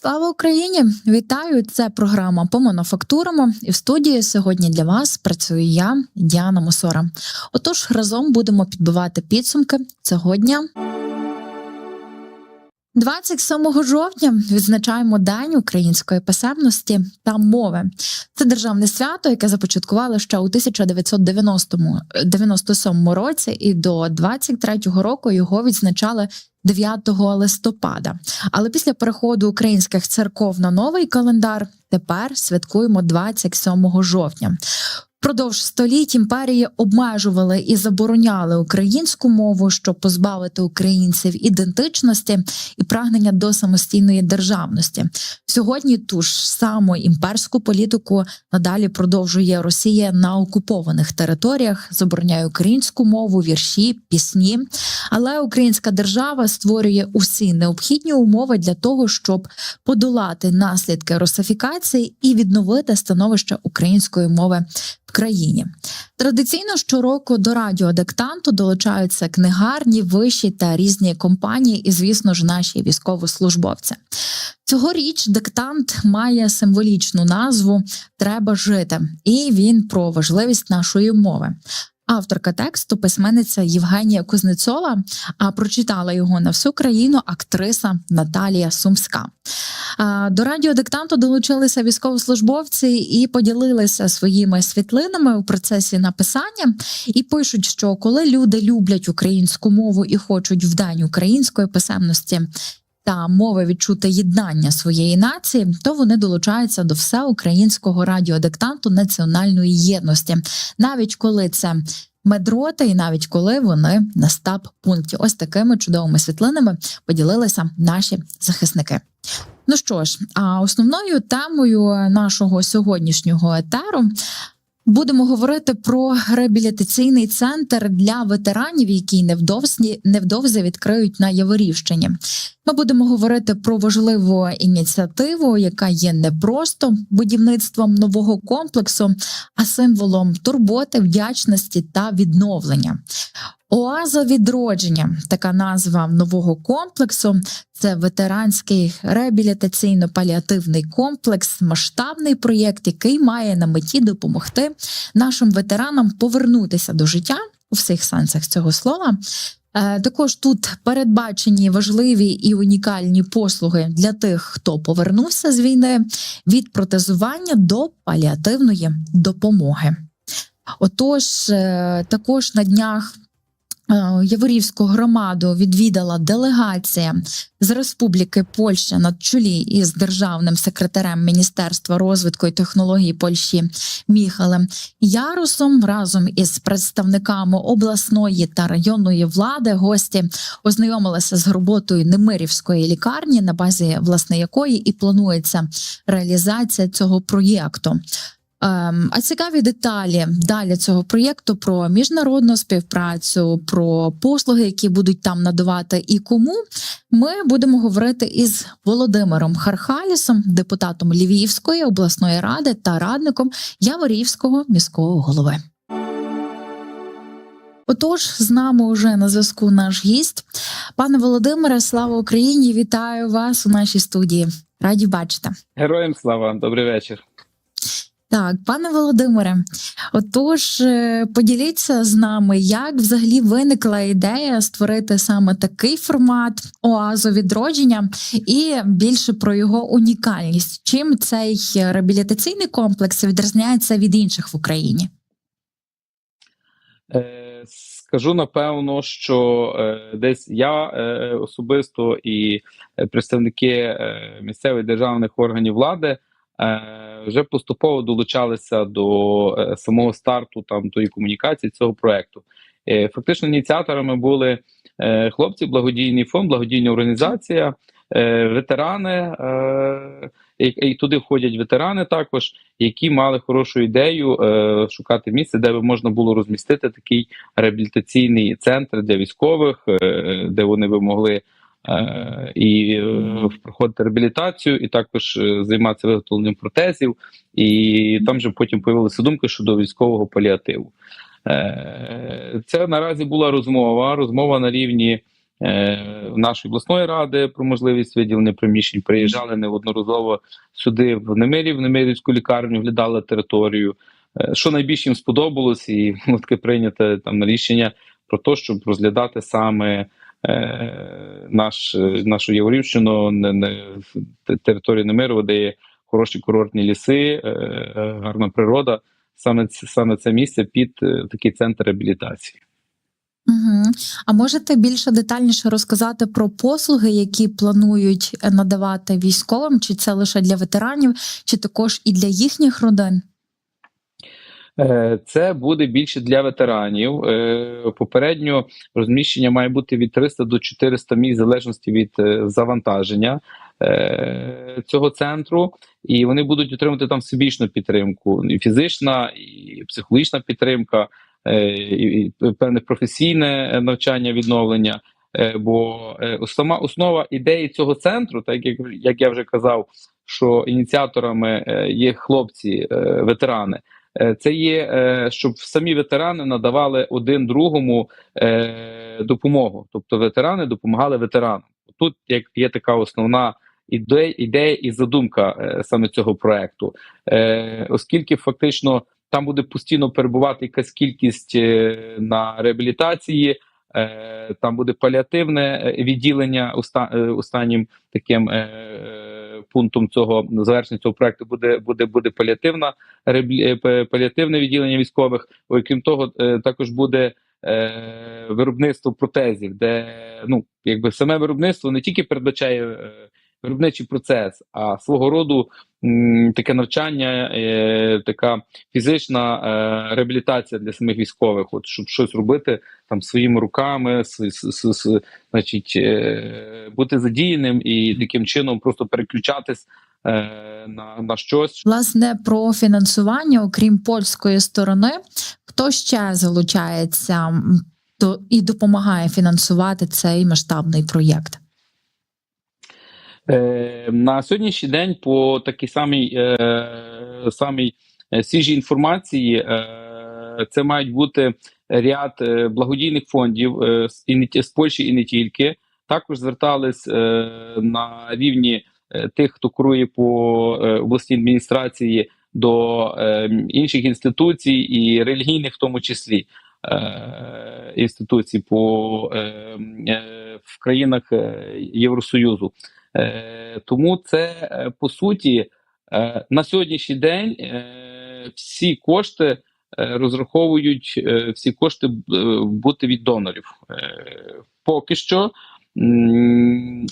Слава Україні! Вітаю! Це програма по мануфактурам. І в студії сьогодні для вас працюю я, Діана Мосора. Отож, разом будемо підбивати підсумки цього дня. 27 жовтня відзначаємо День української писемності та мови. Це державне свято, яке започаткували ще у 1997 році, і до 23-го року його відзначали 9 листопада. Але після переходу українських церков на новий календар тепер святкуємо 27 жовтня. Впродовж століть імперії обмежували і забороняли українську мову, щоб позбавити українців ідентичності і прагнення до самостійної державності. Сьогодні ту ж саму імперську політику надалі продовжує Росія на окупованих територіях, забороняє українську мову, вірші, пісні. Але українська держава створює усі необхідні умови для того, щоб подолати наслідки русифікації і відновити становище української мови країні. Традиційно щороку до радіодиктанту долучаються книгарні, виші та різні компанії, і, звісно ж, наші військовослужбовці. Цьогоріч диктант має символічну назву Треба жити, і він про важливість нашої мови. Авторка тексту, письменниця Євгенія Кузнецова, а прочитала його на всю країну актриса Наталія Сумська. До радіодиктанту долучилися військовослужбовці і поділилися своїми світлинами у процесі написання. І пишуть, що коли люди люблять українську мову і хочуть в день української писемності. Та мови відчути єднання своєї нації, то вони долучаються до всеукраїнського радіодиктанту національної єдності, навіть коли це медроти, і навіть коли вони на стаб пункті. Ось такими чудовими світлинами поділилися наші захисники. Ну що ж, а основною темою нашого сьогоднішнього етеру. Будемо говорити про реабілітаційний центр для ветеранів, який невдовзі невдовзі відкриють на Яворівщині. Ми будемо говорити про важливу ініціативу, яка є не просто будівництвом нового комплексу, а символом турботи, вдячності та відновлення. Оаза відродження, така назва нового комплексу. Це ветеранський реабілітаційно-паліативний комплекс, масштабний проєкт, який має на меті допомогти нашим ветеранам повернутися до життя у всіх сенсах цього слова. Е, також тут передбачені важливі і унікальні послуги для тих, хто повернувся з війни від протезування до паліативної допомоги. Отож, е, також на днях Яворівську громаду відвідала делегація з Республіки Польща на чолі із державним секретарем Міністерства розвитку і технологій Польщі Міхалем Ярусом разом із представниками обласної та районної влади гості ознайомилися з роботою Немирівської лікарні, на базі власне якої і планується реалізація цього проєкту. Ем, а цікаві деталі далі цього проєкту про міжнародну співпрацю, про послуги, які будуть там надавати, і кому ми будемо говорити із Володимиром Хархалісом, депутатом Львівської обласної ради та радником Яворівського міського голови. Отож, з нами уже на зв'язку наш гість. Пане Володимире, слава Україні! Вітаю вас у нашій студії. Раді бачити. Героям слава, добрий вечір. Так, пане Володимире, отож, е, поділіться з нами, як взагалі виникла ідея створити саме такий формат оазу відродження, і більше про його унікальність. Чим цей реабілітаційний комплекс відрізняється від інших в Україні? Е, скажу напевно, що е, десь я особисто і представники місцевих державних органів влади. Е, вже поступово долучалися до е, самого старту там тої комунікації цього проекту. Е, фактично, ініціаторами були хлопці, благодійний фонд, благодійна організація, ветерани. І туди входять ветерани, також які мали хорошу ідею е, шукати місце, де би можна було розмістити такий реабілітаційний центр для військових, е, де вони би могли і е, проходити реабілітацію, і також е, займатися виготовленням протезів. І там же потім появилася думка щодо військового паліативу. Це наразі була розмова. Розмова на рівні е, нашої обласної ради про можливість виділення приміщень. Приїжджали неодноразово сюди в Немирі, в Немирівську лікарню, глядали територію. Е, Що найбільше їм сподобалось, і ну, таке прийняте там рішення про те, щоб розглядати саме е, наш, е, нашу Яворівщину, територію Немирова, де є хороші курортні ліси, е, е, гарна природа. Саме, саме це місце під е, такий центр реабілітації. Угу. А можете більше детальніше розказати про послуги, які планують е, надавати військовим? Чи це лише для ветеранів, чи також і для їхніх родин? Е, Це буде більше для ветеранів. Е, Попередньо розміщення має бути від 300 до 400 місць, в залежності від е, завантаження цього центру, і вони будуть отримати там всебічну підтримку: і фізична, і психологічна підтримка, і певне професійне навчання, відновлення. Бо сама основа ідеї цього центру, так як, як я вже казав, що ініціаторами є хлопці, ветерани. Е, Це є, е, щоб самі ветерани надавали один другому е, допомогу. Тобто ветерани допомагали ветеранам. Тут як є така основна ідея, ідея і задумка саме цього проекту, оскільки фактично там буде постійно перебувати якась кількість на реабілітації. Е, Там буде паліативне е, відділення е, останнім таким пунктом цього завершення цього проекту буде буде буде паліативна паліативне відділення військових. Окрім того, також буде виробництво протезів, де ну якби саме виробництво не тільки передбачає виробничий процес, а свого роду таке навчання, е, така фізична е, реабілітація для самих військових, от щоб щось робити там своїми руками, с, с, с, значить, е, бути задіяним і таким чином просто переключатись на, на щось, Власне, про фінансування, окрім польської сторони, хто ще залучається до і допомагає фінансувати цей масштабний проєкт? Е, на сьогоднішній день по такій самій, е, самій е, свіжій інформації е, це мають бути ряд е, благодійних фондів е, з, Польщі і не тільки. Також звертались е, на рівні е, тих, хто керує по обласній адміністрації до е, інших інституцій і релігійних, в тому числі інституцій по е, в країнах Євросоюзу. Е, тому це е, по суті е, на сьогоднішній день всі кошти розраховують всі кошти бути від донорів. Поки що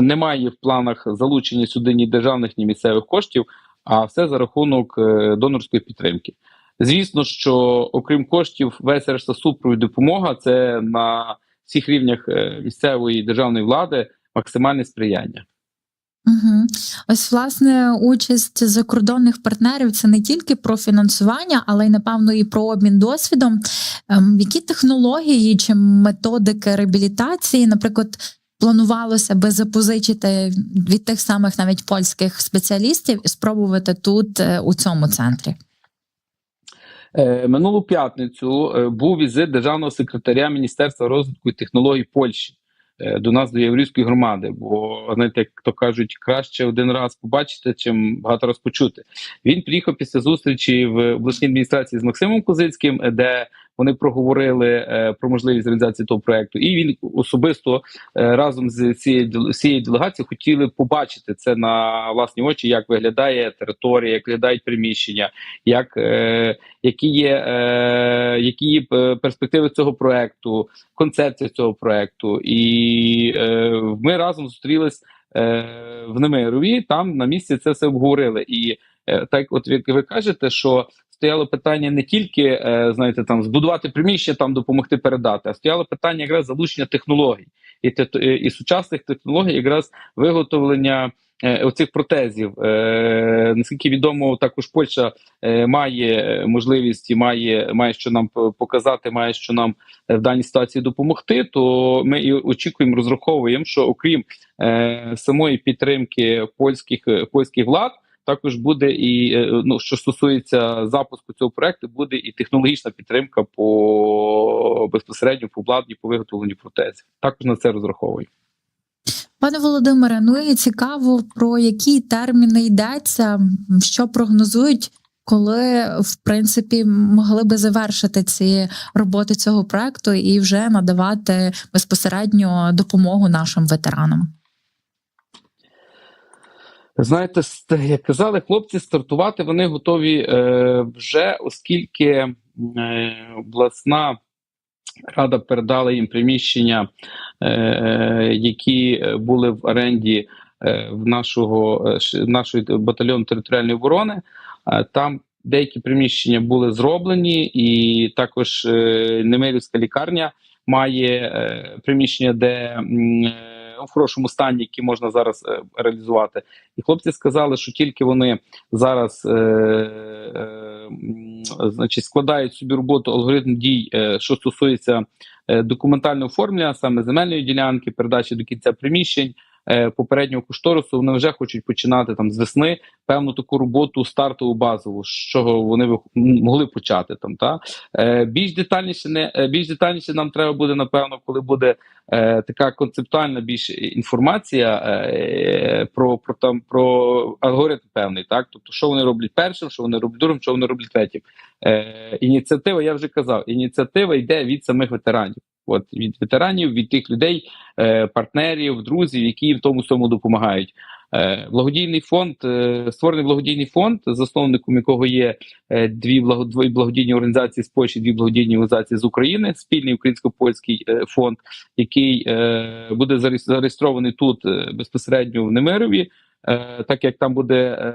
немає в планах залучення сюди ні державних, ні місцевих коштів, а все за рахунок донорської підтримки. Звісно, що окрім коштів, весь решта супровід допомога це на всіх рівнях місцевої державної влади максимальне сприяння. Угу. Ось власне участь закордонних партнерів це не тільки про фінансування, але й напевно і про обмін досвідом. Ем, які технології чи методики реабілітації, наприклад, планувалося би запозичити від тих самих навіть польських спеціалістів і спробувати тут е, у цьому центрі? Е, Минулу п'ятницю е, був візит державного секретаря Міністерства розвитку і технологій Польщі до нас до Єврейської громади. Бо знаєте, як то кажуть, краще один раз побачити, чим багато раз почути. Він приїхав після зустрічі в обласній адміністрації з Максимом Козицьким, е, де вони проговорили е, про можливість реалізації того проекту, і він особисто е, разом з цією всією делегацією хотіли побачити це на власні очі, як виглядає територія, як виглядають приміщення, як е, які є, які є перспективи цього проекту, концепція цього проекту. І ми разом зустрілись в Немирові. Там на місці це все обговорили. І так, от ви кажете, що стояло питання не тільки е, знаєте, там збудувати приміщення, там допомогти передати, а стояло питання якраз залучення технологій і, е, і сучасних технологій, якраз виготовлення. е, Оцих протезів, наскільки відомо, також Польща має можливість і має, має що нам показати, має що нам в даній ситуації допомогти. То ми і очікуємо, розраховуємо, що окрім самої підтримки польських польських влад, також буде і е, ну, що стосується запуску цього проекту, буде і технологічна підтримка по безпосередньо по обладнанню, по виготовленню протезів. Також на це розраховую. Пане Володимире, ну і цікаво, про які терміни йдеться, що прогнозують, коли в принципі могли би завершити ці роботи цього проекту і вже надавати безпосередньо допомогу нашим ветеранам. Знаєте, як казали хлопці, стартувати вони готові е, вже, оскільки е, обласна рада передала їм приміщення, е, які були в оренді е, в нашого е, нашої батальйону територіальної оборони. Е, там деякі приміщення були зроблені, і також е, Немирівська лікарня має е, приміщення, де е, в хорошому стані, які можна зараз е, реалізувати. І хлопці сказали, що тільки вони зараз е, е, значить, складають собі роботу алгоритм дій, е, що стосується е, документального оформлення, саме земельної ділянки, передачі до кінця приміщень. Е, Попереднього кошторису вони вже хочуть починати там з весни певну таку роботу стартову базову, з чого вони могли почати там. Та е, більш детальніше не е, більш детальніше нам треба буде напевно, коли буде е, така концептуальна більш інформація е, про, про там про алгоритм певний, так тобто, що вони роблять першим, що вони роблять другим, що вони роблять третім. Е, ініціатива, я вже казав, ініціатива йде від самих ветеранів. От від ветеранів, від тих людей, е, партнерів, друзів, які в тому всьому допомагають. Е, Благодійний фонд е, створений благодійний фонд, засновником якого є е, дві благо- благодійні організації з Польщі, дві благодійні організації з України, спільний українсько-польський е, фонд, який е, буде зареєс- зареєстрований тут е, безпосередньо в Немирові, е, так як там буде е,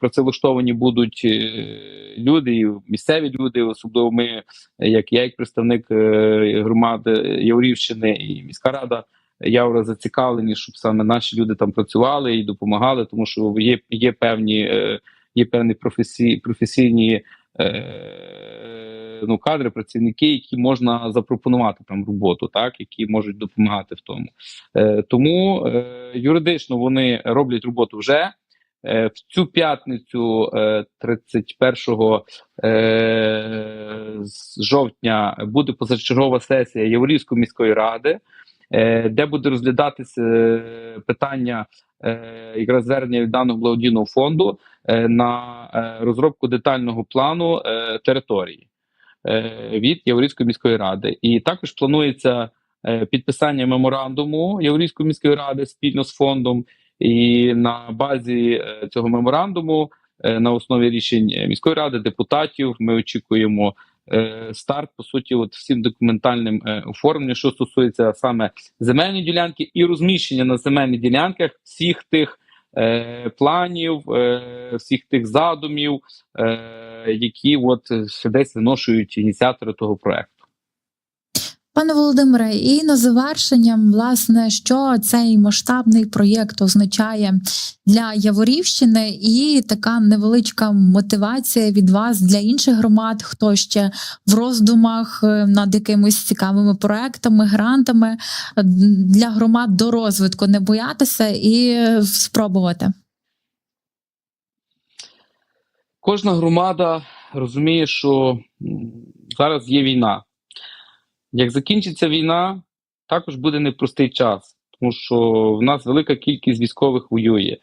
працевлаштовані будуть е, люди, і місцеві люди, особливо ми, як я, як представник е, громади Яворівщини і міська рада. Явра зацікавлені, щоб саме наші люди там працювали і допомагали, тому що є, є певні, е, є певні професій, професійні ну, кадри, працівники, які можна запропонувати там роботу, так які можуть допомагати в тому. Тому юридично вони роблять роботу вже. Е, В цю п'ятницю, е, 31 е, жовтня, буде позачергова сесія Яворівської міської ради, е, де буде розглядатися е, питання е, якраз звернення даного благодійного фонду е, на е, розробку детального плану е, території е, від Яворівської міської ради. І також планується е, підписання меморандуму Яворівської міської ради спільно з фондом. І на базі е, цього меморандуму, е, на основі рішень е, міської ради, депутатів, ми очікуємо старт по суті, от всім документальним оформленням, що стосується саме земельної ділянки і розміщення на земельних ділянках всіх тих планів, всіх тих задумів, які от десь виношують ініціатори того проекту. Пане Володимире, і на завершення, власне, що цей масштабний проєкт означає для Яворівщини, і така невеличка мотивація від вас для інших громад, хто ще в роздумах е, над якимись цікавими проектами, грантами е, для громад до розвитку не боятися і спробувати. Кожна громада розуміє, що зараз є війна. Як закінчиться війна, також буде непростий час, тому що в нас велика кількість військових воює,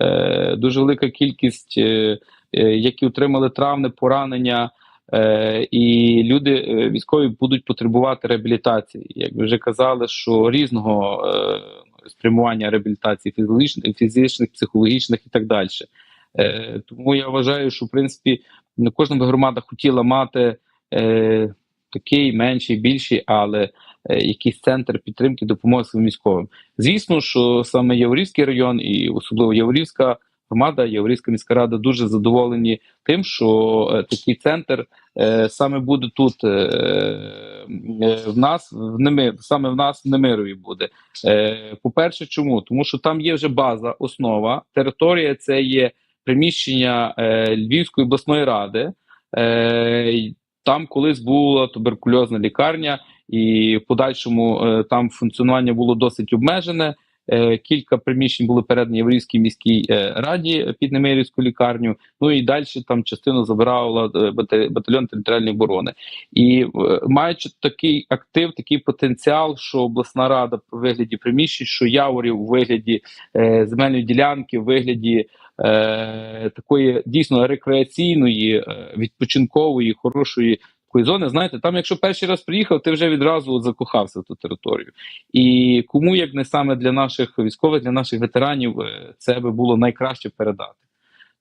е, дуже велика кількість, е, е, які отримали травми, поранення, е, і люди е, військові будуть потребувати реабілітації. Як ви вже казали, що різного е, спрямування реабілітації фізичних, фізичних, психологічних і так далі. Е, тому я вважаю, що в принципі кожна громада хотіла мати. Е, такий менший, більший, але е, якийсь центр підтримки допомоги своїм військовим. Звісно, що саме Яворівський район і особливо Яворівська громада, Яворівська міська рада дуже задоволені тим, що е, такий центр е, саме буде тут. В нас в Неми, саме в нас в Немирові буде. По-перше, чому? Тому що там є вже база, основа, територія це є приміщення Львівської обласної ради. Там колись була туберкульозна лікарня, і в подальшому е, там функціонування було досить обмежене. Е, Кілька приміщень були передані Єврейській міській е, раді під Немирівську лікарню. Ну і далі там частину забирала е, батальйон територіальної оборони. І маючи такий актив, такий потенціал, що обласна рада в вигляді приміщень, що яворів у вигляді земельної ділянки, в вигляді такої дійсно рекреаційної, відпочинкової, хорошої. Такої Зони, знаєте, там, якщо перший раз приїхав, ти вже відразу от закохався в ту територію. І кому, як не саме для наших військових, для наших ветеранів, е, це би було найкраще передати.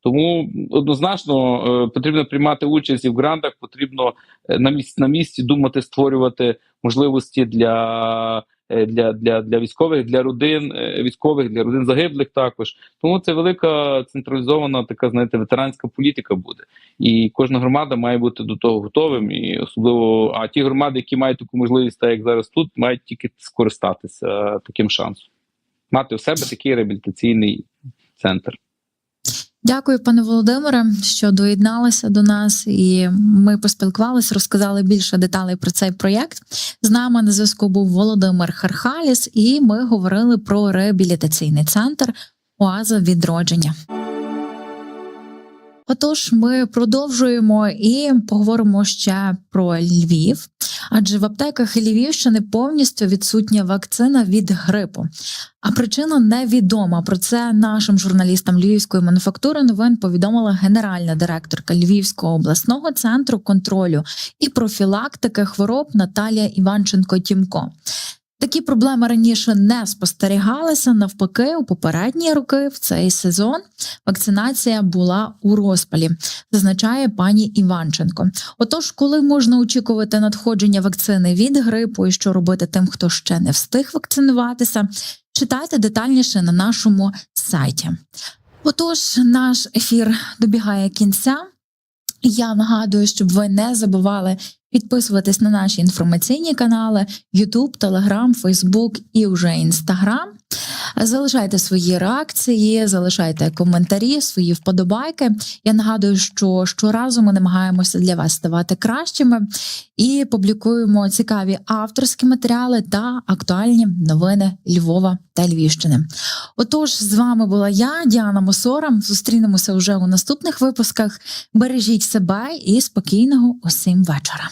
Тому однозначно е, потрібно приймати участь і в грантах, потрібно е, на місці на місці думати, створювати можливості для, для, для, для військових, для родин е, військових, для родин загиблих також. Тому це велика централізована така, знаєте, ветеранська політика буде. І кожна громада має бути до того готовим. І особливо, а ті громади, які мають таку можливість, так як зараз тут, мають тільки скористатися таким шансом. Мати у себе такий реабілітаційний центр. Дякую, пане Володимире, що доєдналися до нас, і ми поспілкувалися, розказали більше деталей про цей проєкт. З нами на зв'язку був Володимир Хархаліс, і ми говорили про реабілітаційний центр Оаза відродження. Отож, ми продовжуємо і поговоримо ще про Львів, адже в аптеках Львівщини повністю відсутня вакцина від грипу. А причина невідома. Про це нашим журналістам Львівської мануфактури новин повідомила генеральна директорка Львівського обласного центру контролю і профілактики хвороб Наталія Іванченко Тімко. Такі проблеми раніше не спостерігалися. Навпаки, у попередні роки в цей сезон вакцинація була у розпалі, зазначає пані Іванченко. Отож, коли можна очікувати надходження вакцини від грипу і що робити тим, хто ще не встиг вакцинуватися, читайте детальніше на нашому сайті. Отож, наш ефір добігає кінця. Я нагадую, щоб ви не забували підписуватись на наші інформаційні канали YouTube, Telegram, Facebook і вже Instagram. Залишайте свої реакції, залишайте коментарі, свої вподобайки. Я нагадую, що щоразу ми намагаємося для вас ставати кращими і публікуємо цікаві авторські матеріали та актуальні новини Львова та Львівщини. Отож, з вами була я, Діана Мосора. Зустрінемося вже у наступних випусках. Бережіть себе і спокійного усім вечора.